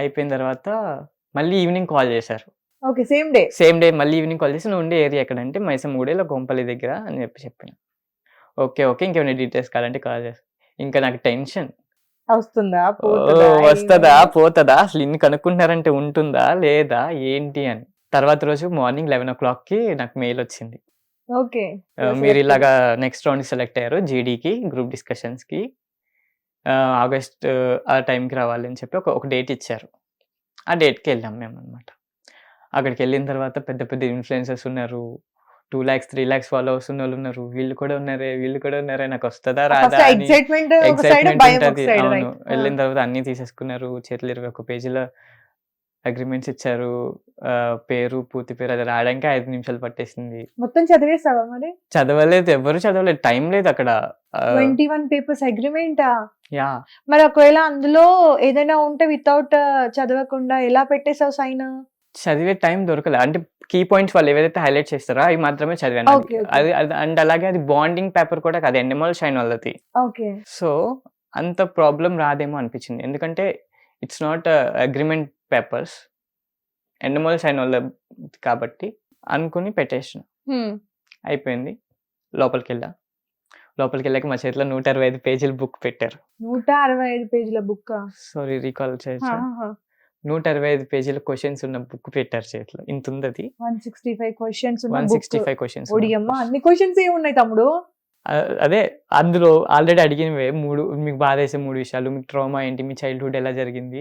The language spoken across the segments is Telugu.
అయిపోయిన తర్వాత మళ్ళీ ఈవినింగ్ కాల్ చేశారు. Okay same day? Same day మళ్ళీ ఈవినింగ్ కాల్ చేసి నువ్వు ఉండే ఏరియా ఎక్కడంటే మైసమ్మగూడలో గొంపల్లి దగ్గర అని చెప్పి చెప్పిన. ఓకే ఓకే ఇంకేమైనా డీటెయిల్స్ కావాలంటే కాల్ చేస్తా ఇంకా నాకు టెన్షన్. వస్తుందా? వస్తుందా? పోతుందా? అసలు ఇన్ని కనుక్కుంటున్నారంటే ఉంటుందా? లేదా? ఏంటి అని. తర్వాత రోజు మార్నింగ్ లెవెన్ ఓ క్లాక్కి నాకు మెయిల్ వచ్చింది. ఓకే. మీరు ఇలాగా నెక్స్ట్ రౌండ్ సెలెక్ట్ అయ్యారు. జీడీకి గ్రూప్ డిస్కషన్స్కి ఆగస్ట్ ఆ టైంకి రావాలి అని చెప్పి ఒక ఒక డేట్ ఇచ్చారు. ఆ డేట్కి వెళ్ళాం మేము అనమాట అక్కడికి వెళ్ళిన తర్వాత పెద్ద పెద్ద ఇన్ఫ్లుయెన్సర్స్ ఉన్నారు. Two lakhs three lakhs followers ఉన్న వాళ్ళు ఉన్నారు. వీళ్ళు కూడా ఉన్నారే వీళ్ళు కూడా ఉన్నారే నాకు వస్తుందా రాదా ఎక్సైట్మెంట్ ఉంటది. అవును. వెళ్ళిన తర్వాత అన్ని తీసేసుకున్నారు. చేతులు ఇరవై ఒక పేజీలో అగ్రిమెంట్స్ ఇచ్చారు. పేరు పూర్తి పేరు అది రాయడానికి ఐదు నిమిషాలు పట్టేసింది. మొత్తం చదివేస్తావా మరి? చదవలేదు. ఎవరు చదవలేదు. టైం లేదు అక్కడ. ట్వంటీ వన్ పేపర్స్ అగ్రిమెంటా? యా. మరి ఒకవేళ అందులో ఏదైనా ఉంటే వితౌట్ చదవకుండా ఎలా పెట్టేసావు సైన్? చదివే టైం దొరకలేదు అంటే కీ పాయింట్స్ వాళ్ళు ఏవైతే హైలైట్ చేస్తారో అవి మాత్రమే చదివాను అది. అండ్ అలాగే అది బాండింగ్ పేపర్ కూడా కాదు. ఎన్ఎంఎల్ షైన్ వాళ్ళది. ఓకే. సో అంత ప్రాబ్లం రాదేమో అనిపించింది. ఎందుకంటే it's not agreement papers Endemol Shine వాళ్ళ కాబట్టి అనుకుని పెట్టేసిన. అయిపోయింది. లోపలికి వెళ్ళా లోపలికి వెళ్ళాక మా చేతిలో నూట అరవై ఐదు పేజీల బుక్ పెట్టారు. నూట అరవై ఐదు పేజీల బుక్ సారీ రీకాల్ చేయొచ్చు నూట అరవై ఐదు పేజీల క్వశ్చన్స్ ఉన్న బుక్ పెట్టారు చేతిలో. ఇంత ఉంది one sixty five questions one sixty five questions అన్ని క్వశ్చన్స్ ఏ ఉన్నాయి తమ్ముడు? అదే అందులో ఆల్రెడీ అడిగినవే మూడు మీకు బాధ వేసే మూడు విషయాలు మీకు ట్రామా ఏంటి మీ చైల్డ్హుడ్ ఎలా జరిగింది?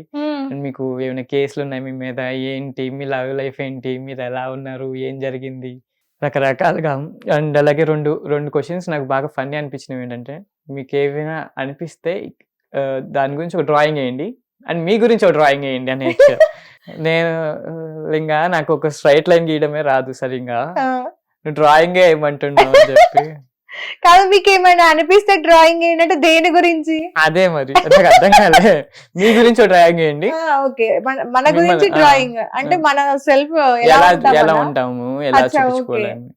అండ్ మీకు ఏమైనా కేసులు ఉన్నాయి మీ మీద? ఏంటి మీ లవ్ లైఫ్ ఏంటి మీరు ఎలా ఉన్నారు ఏం జరిగింది? రకరకాలుగా. అండ్ అలాగే రెండు రెండు క్వశ్చన్స్ నాకు బాగా ఫన్నీ అనిపించినవి ఏంటంటే మీకు ఏమైనా అనిపిస్తే దాని గురించి ఒక డ్రాయింగ్ వేయండి. అండ్ మీ గురించి ఒక డ్రాయింగ్ వేయండి అని. నేను ఇంకా నాకు ఒక స్ట్రైట్ లైన్ గీయడమే రాదు సరిగా నువ్వు డ్రాయింగే వేయమంటున్నావు అని చెప్పి. కాదు మీకు ఏమైనా అనిపిస్తే డ్రాయింగ్ ఏంటంటే దేని గురించి? అదే మరి. నాకు అర్థం కాలే. మీ గురించి డ్రాయింగ్ వేయండి ఓకే. మన గురించి డ్రాయింగ్ అంటే. మన సెల్ఫ్ ఎలా ఎలా ఉంటాము? ఎలా. చూపించుకోవాలని.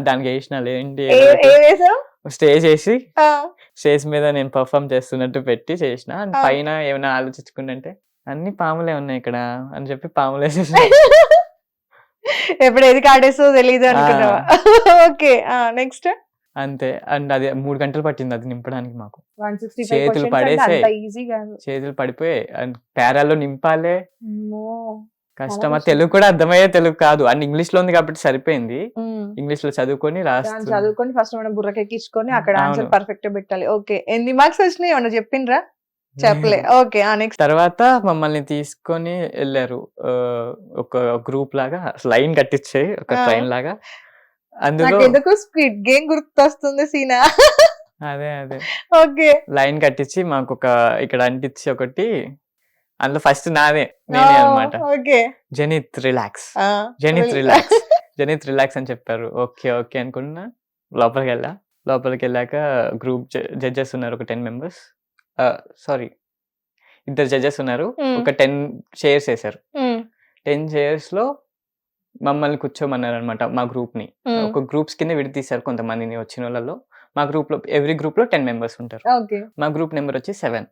దానికి వేసిన ఏంటి? ఏ వేసావు? స్టేజ్ వేసి ఆ, స్టేజ్ మీద నేను పర్ఫామ్ చేస్తున్నట్టు పెట్టి చేసిన. అండ్. పైన ఏమైనా ఆలోచించుకుంటే అన్ని పాములే ఉన్నాయి ఇక్కడ అని చెప్పి పాములే ఎప్పుడు ఏది కాడేసో తెలియదు అనుకున్నావా? ఓకే. నెక్స్ట్? అంతే. అండ్ అది మూడు గంటలు పట్టింది అది నింపడానికి మాకు. చేతులు కాదు. చేతులు పడిపోయాయి అండ్ పేరాలో నింపాలే. కష్టం. తెలుగు కూడా అర్థమయ్యే తెలుగు కాదు. అండ్ ఇంగ్లీష్లో ఉంది కాబట్టి సరిపోయింది. ఇంగ్లీష్లో చదువుకొని రాస్తుంది చదువుకొని ఫస్ట్ మనం బుర్రకెక్కించుకొని అక్కడ ఆన్సర్. పర్ఫెక్ట్ పెట్టాలి. ఓకే ఎన్ని మార్క్స్ వచ్చినాయి? ఏమన్నా చెప్పిండ్రా? చెప్పలే. ఓకే ఆ నెక్స్ట్ తర్వాత మమ్మల్ని తీసుకొని వెళ్ళారు. ఒక గ్రూప్ లాగా లైన్ కట్టించే ఒక. ట్రైన్ లాగా. అందులో ఎందుకు స్పీడ్ గేమ్ గుర్తొస్తుంది సీనా. అదే అదే. ఓకే. లైన్ కట్టించి మాకు ఒక ఇక్కడ అంటించి ఒకటి. అందులో ఫస్ట్ నాదే నేనే అన్నమాట. Okay. Janith relax. Janith relax. Janith relax అని చెప్పారు. ఓకే ఓకే అనుకున్నా. లోపలికి వెళ్ళా లోపలికి వెళ్ళాక గ్రూప్ జడ్జెస్ ఉన్నారు ఒక టెన్ మెంబర్స్. సారీ. ఇద్దరు జడ్జెస్ ఉన్నారు. ఒక టెన్ చైర్స్ వేశారు. టెన్ చైర్స్లో మమ్మల్ని కూర్చోమన్నారు అనమాట మా గ్రూప్ని ఒక గ్రూప్స్ కింద విడతీశారు కొంతమందిని వచ్చిన వాళ్ళలో. మా గ్రూప్లో ఎవ్రీ గ్రూప్లో టెన్ మెంబర్స్ ఉంటారు. మా గ్రూప్ నెంబర్ వచ్చి సెవెన్.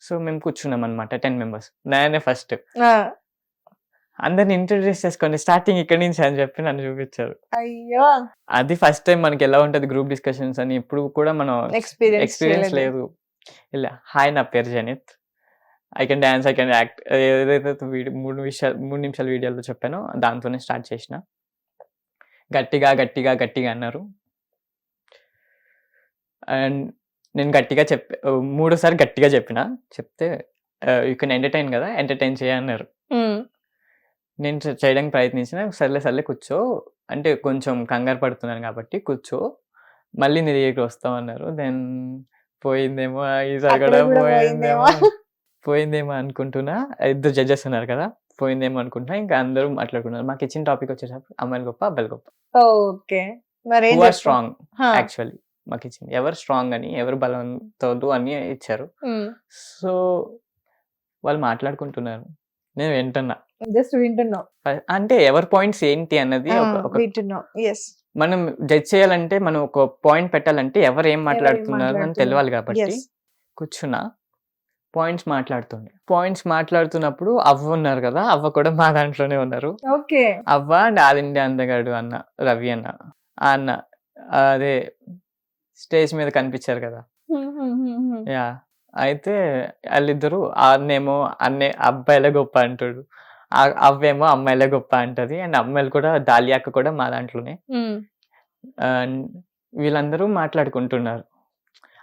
సో మేము కూర్చున్నాం అనమాట టెన్ మెంబర్స్. నేనే ఫస్ట్. అందరిని ఇంట్రడ్యూస్ చేసుకోండి స్టార్టింగ్ ఇక్కడి నుంచి అని చెప్పి నన్ను చూపించారు. అయ్యో! అది ఫస్ట్ టైం మనకి ఎలా ఉంటది గ్రూప్ డిస్కషన్స్ అని ఇప్పుడు కూడా మనం ఎక్స్పీరియన్స్ ఎక్స్పీరియన్స్ లేదు. ఇలా హాయ్ నా పేరు Janith. I can dance I can act ఏదైతే వీడియో మూడు విషయాలు మూడు నిమిషాల వీడియోలో చెప్పానో దాంతోనే స్టార్ట్ చేసిన. గట్టిగా గట్టిగా గట్టిగా అన్నారు. అండ్ నేను గట్టిగా చెప్ప మూడోసారి గట్టిగా చెప్పిన. చెప్తే యూ కెన్ ఎంటర్టైన్ కదా ఎంటర్టైన్ చేయన్నారు నేను చేయడానికి ప్రయత్నించిన సర్లే సర్లే కూర్చో. అంటే కొంచెం కంగారు పడుతున్నాను కాబట్టి కూర్చో. మళ్ళీ నీ దగ్గరికి వస్తామన్నారు దెన్ పోయిందేమో ఈసారి కూడా పోయిందేమో. పోయిందేమో. అనుకుంటున్నా. ఇద్దరు జడ్జెస్ ఉన్నారు కదా పోయిందేమో అనుకుంటున్నా. ఇంకా అందరూ మాట్లాడుకున్నారు. మాకు ఇచ్చిన టాపిక్ వచ్చేటప్పుడు అమ్మాయిలు గొప్ప అబ్బాయిలు గొప్ప. ఓకే. మరి స్ట్రాంగ్. యాక్చువల్లీ మాకు ఇచ్చింది. ఎవరు స్ట్రాంగ్ అని ఎవరు బలవంతులు అని ఇచ్చారు. సో వాళ్ళు మాట్లాడుకుంటున్నారు. నేను వింటున్నా. జస్ట్ వింటున్నాం. అంటే ఎవరి పాయింట్స్ ఏంటి అన్నది వింటున్నాం. ఎస్ మనం జడ్జ్ చేయాలంటే మనం ఒక పాయింట్ పెట్టాలంటే ఎవరు ఏం మాట్లాడుతున్నారు అని. తెలియాలి కాబట్టి కూర్చున్నా. పాయింట్స్ మాట్లాడుతుండే. పాయింట్స్ మాట్లాడుతున్నప్పుడు అవ్వ ఉన్నారు కదా అవ్వ కూడా మా దాంట్లోనే ఉన్నారు. ఓకే. అవ్వ అండ్ ఆల్ ఇండియా అందగాడు అన్న రవి అన్న. ఆ అన్న అదే స్టేజ్ మీద కనిపించారు కదా. యా. అయితే వాళ్ళిద్దరు ఆ అన్నేమో అన్నే అబ్బాయిలే గొప్ప అంటాడు. అవ్వేమో అమ్మాయిలే గొప్ప అంటది అండ్ అమ్మాయిలు కూడా దాలియాక కూడా మా దాంట్లోనే. అండ్ వీళ్ళందరూ మాట్లాడుకుంటున్నారు.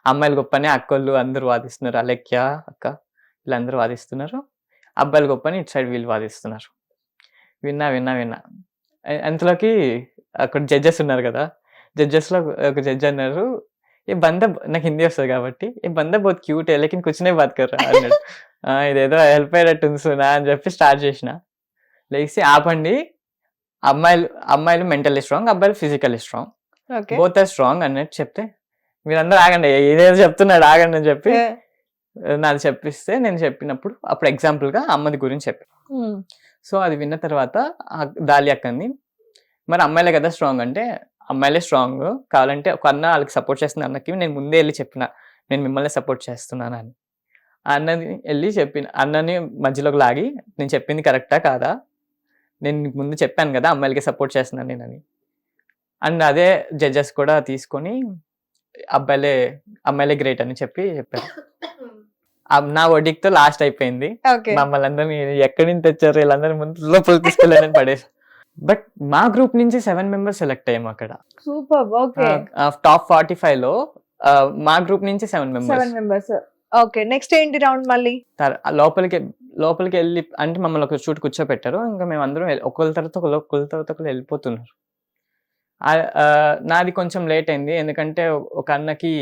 అమ్మాయిలు గొప్పని అక్కోళ్ళు అందరూ వాదిస్తున్నారు. అలెక్య అక్క వీళ్ళందరూ వాదిస్తున్నారు. అబ్బాయిలు గొప్పని ఇటు సైడ్ వీళ్ళు వాదిస్తున్నారు. విన్నా విన్నా విన్నా. అంతలోకి అక్కడ జడ్జెస్ ఉన్నారు కదా. జడ్జెస్లో ఒక జడ్జ్ అన్నారు ఏ బంద నాకు హిందీ వస్తుంది కాబట్టి ఏ బంద బోత్ క్యూట్ లేకిన్ కూర్చునే బాత్ కర్రా అన్నాడు. "ఆ, ఇదేదో హెల్ప్ అయ్యేటట్టు ఉంది సునా అని చెప్పి స్టార్ట్ చేసిన. లేచి ఆపండి. అమ్మాయిలు అమ్మాయిలు మెంటల్లీ స్ట్రాంగ్ అబ్బాయిలు physically strong. Okay. Both are strong అన్నట్టు చెప్తే మీరందరూ ఆగండి ఇదేదో చెప్తున్నాడు ఆగండి అని చెప్పి నాది చెప్పిస్తే నేను చెప్పినప్పుడు అప్పుడు example గా అమ్మది గురించి చెప్పి. సో అది విన్న తర్వాత దాలి అక్కంది. మరి అమ్మాయిలే కదా స్ట్రాంగ్ అంటే అమ్మాయిలే స్ట్రాంగ్ కావాలంటే ఒక అన్న వాళ్ళకి సపోర్ట్ చేస్తున్న అన్నకి నేను ముందే వెళ్ళి చెప్పిన నేను మిమ్మల్ని సపోర్ట్ చేస్తున్నాను అని. అన్నని వెళ్ళి చెప్పిన అన్నని మధ్యలోకి లాగి నేను చెప్పింది కరెక్టా కాదా? నేను నీకు ముందు చెప్పాను కదా అమ్మాయిలకి సపోర్ట్ చేస్తున్నాను నేనని. అండ్ అదే జడ్జెస్ కూడా తీసుకొని అబ్బాయిలే అమ్మాయిలే గ్రేట్ అని చెప్పి చెప్పారు. నా ఒడిక్తో లాస్ట్ అయిపోయింది. మమ్మల్ని అందరినీ ఎక్కడి నుంచి తెచ్చారు? వీళ్ళందరి ముందు లోపల తీసుకెళ్ళాలని పడేసి. బట్ మా గ్రూప్ నుంచి సెవెన్ మెంబర్స్ సెలెక్ట్ అయ్యాము అక్కడ. సూపర్ ఓకే టాప్ ఫార్టీ ఫైవ్లో మా గ్రూప్ నుంచి seven members seven members okay next ఏంటి రౌండ్ మళ్ళీ? లోపలికి లోపలికి వెళ్ళి అంటే మమ్మల్ని ఒక చోటు కూర్చోపెట్టారు. ఇంకా మేము అందరం ఒకళ్ళ తర్వాత ఒకళ్ళు తర్వాత ఒకళ్ళు వెళ్ళిపోతున్నారు. నాది కొంచెం లేట్ అయింది. ఎందుకంటే ఒక అన్నకి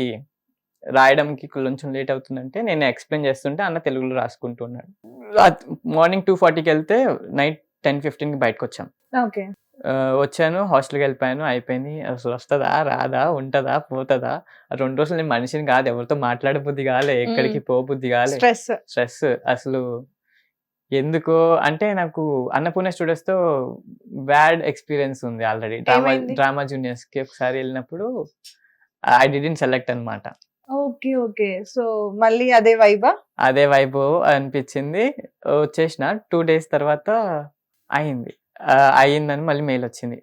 రాయడంకి కొంచెం లేట్ అవుతుందంటే నేను ఎక్స్ప్లెయిన్ చేస్తుంటే అన్న తెలుగులో రాసుకుంటున్నాడు మార్నింగ్ టూ ఫార్టీకి వెళ్తే నైట్ టెన్ ఫిఫ్టీన్కి బయటకు వచ్చాం. ఓకే. వచ్చాను హాస్టల్కి వెళ్ళిపోయాను అయిపోయింది. అసలు వస్తుందా రాదా ఉంటుందా పోతుందా? రెండు రోజులు నేను మనిషిని కాదు ఎవరితో మాట్లాడబుద్ధి కాలే ఎక్కడికి పోబుద్ధి కాలే. స్ట్రెస్ స్ట్రెస్ అసలు ఎందుకు అంటే నాకు అన్నపూర్ణ స్టూడియోస్తో బ్యాడ్ ఎక్స్పీరియన్స్ ఉంది ఆల్రెడీ డ్రామా? డ్రామా జూనియర్స్కి ఒకసారి వెళ్ళినప్పుడు ఐ డిడెంట్ సెలెక్ట్ అన్నమాట. Okay okay. సో మళ్ళీ అదే వైబా అదే వైపు అనిపించింది. వచ్చేసిన టూ డేస్ తర్వాత అయింది. అయిందని మళ్ళీ మెయిల్ వచ్చింది.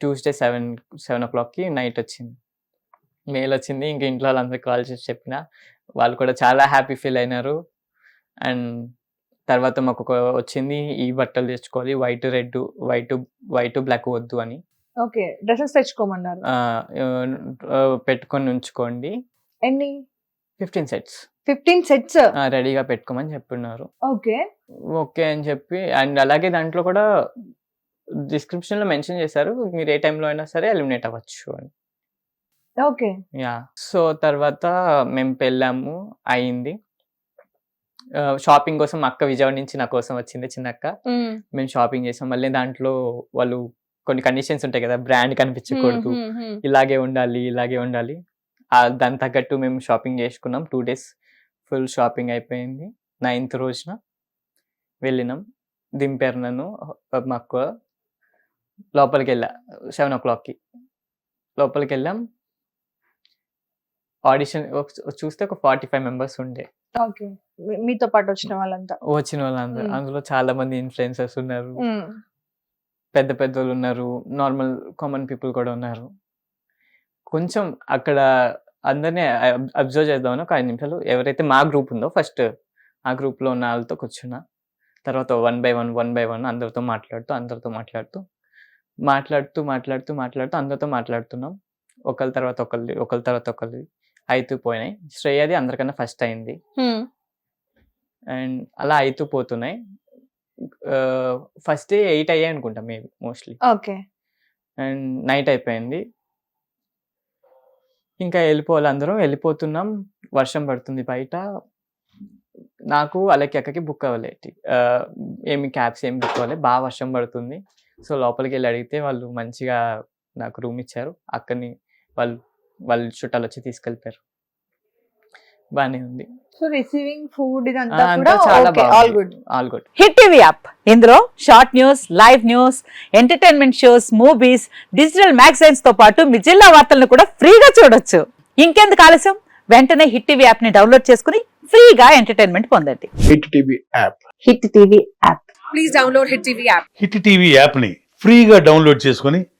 ట్యూస్డే సెవెన్ సెవెన్ ఓ క్లాక్కి నైట్ వచ్చింది. మెయిల్ వచ్చింది ఇంకా ఇంట్లో వాళ్ళందరికీ కాల్ చేసి చెప్పిన. వాళ్ళు కూడా చాలా హ్యాపీ ఫీల్ అయినారు. అండ్ తర్వాత మాకు ఒక వచ్చింది ఈ బట్టలు తెచ్చుకోవాలి white red white white black వద్దు అని. ఓకే డ్రెస్సెస్ తెచ్చుకోమన్నారు. పెట్టుకొని ఉంచుకోండి. ఎన్ని? Fifteen sets. Fifteen sets? రెడీగా పెట్టుకోమని చెప్పున్నారు. ఓకే. ఓకే అని చెప్పి అండ్ అలాగే దాంట్లో కూడా డిస్క్రిప్షన్లో మెన్షన్ చేశారు మీరు ఏ టైంలో అయినా సరే ఎలిమినేట్ అవ్వచ్చు అని. ఓకే. యా సో తర్వాత మేము వెళ్ళాము అయింది. షాపింగ్ కోసం అక్క విజయవాడ నుంచి నా కోసం వచ్చింది చిన్న అక్క మేము షాపింగ్ చేసాం. మళ్ళీ దాంట్లో వాళ్ళు కొన్ని కండిషన్స్ ఉంటాయి కదా బ్రాండ్ కనిపించకూడదు. ఇలాగే ఉండాలి ఇలాగే ఉండాలి. దాని తగ్గట్టు మేము షాపింగ్ చేసుకున్నాం. టూ డేస్ ఫుల్ షాపింగ్ అయిపోయింది. నైన్త్ రోజున వెళ్ళినాం. దింపారు నన్ను మా అక్క లోపలికి వెళ్ళా సెవెన్ ఓ క్లాక్కి లోపలికి వెళ్ళాం ఆడిషన్ చూస్తే ఒక ఫార్టీ ఫైవ్ మెంబర్స్ ఉండే. ఓకే. మీతో పాటు వచ్చిన వాళ్ళంతా. వచ్చిన వాళ్ళందరూ. అందులో చాలా మంది ఇన్ఫ్లుయెన్సర్స్ ఉన్నారు. మ్మ్. పెద్ద పెద్దోళ్ళు ఉన్నారు. నార్మల్ కామన్ పీపుల్ కూడా ఉన్నారు. కొంచెం అక్కడ అందరినీ అబ్జర్వ్ చేద్దామని ఒక ఐదు నిమిషాలు. ఎవరైతే మా గ్రూప్ ఉందో ఫస్ట్ ఆ గ్రూప్లో ఉన్న వాళ్ళతో కూర్చున్నా. తర్వాత one by one one by one అందరితో మాట్లాడుతూ అందరితో మాట్లాడుతూ మాట్లాడుతూ మాట్లాడుతూ మాట్లాడుతూ అందరితో మాట్లాడుతున్నాం. ఒకళ్ళ తర్వాత ఒకళ్ళు ఒకళ్ళ తర్వాత ఒకళ్ళు. అవుతూ పోయినాయి శ్రేయది అందరికన్నా ఫస్ట్ అయింది. అండ్ అలా అవుతూ పోతున్నాయి ఫస్ట్ ఎయిట్ అయ్యాయి అనుకుంటా maybe mostly. Okay. And night అయిపోయింది. ఇంకా వెళ్ళిపోవాలి అందరం. వెళ్ళిపోతున్నాం. వర్షం పడుతుంది బయట. నాకు అలాగే అక్కకి బుక్ అవ్వలే. ఆ, ఏమి క్యాబ్స్ ఏమి బుక్ అవ్వలే. బాగా వర్షం పడుతుంది. సో లోపలికి వెళ్ళి అడిగితే వాళ్ళు మంచిగా నాకు రూమ్ ఇచ్చారు. అక్కడిని వాళ్ళు వాళ్ళు చుట్టాలు వచ్చి తీసుకెళ్ళిపోయారు బాగానే ఉంది. సో రిసీవింగ్ ఫుడ్ ఇదంతా కూడా చాలా okay all good all good Hit TV app ఇందులో short news live news entertainment shows movies digital మ్యాగజైన్స్తో పాటు మీ జిల్లా వార్తలను కూడా ఫ్రీగా చూడొచ్చు. ఇంకెందుకు ఆలస్యం? వెంటనే హిట్ టీవీ యాప్ని డౌన్లోడ్ చేసుకుని ఫ్రీగా ఎంటర్టైన్మెంట్ పొందండి. Hit TV app Hit TV app please download Hit TV app. Hit TV యాప్ని ఫ్రీగా డౌన్లోడ్ చేసుకొని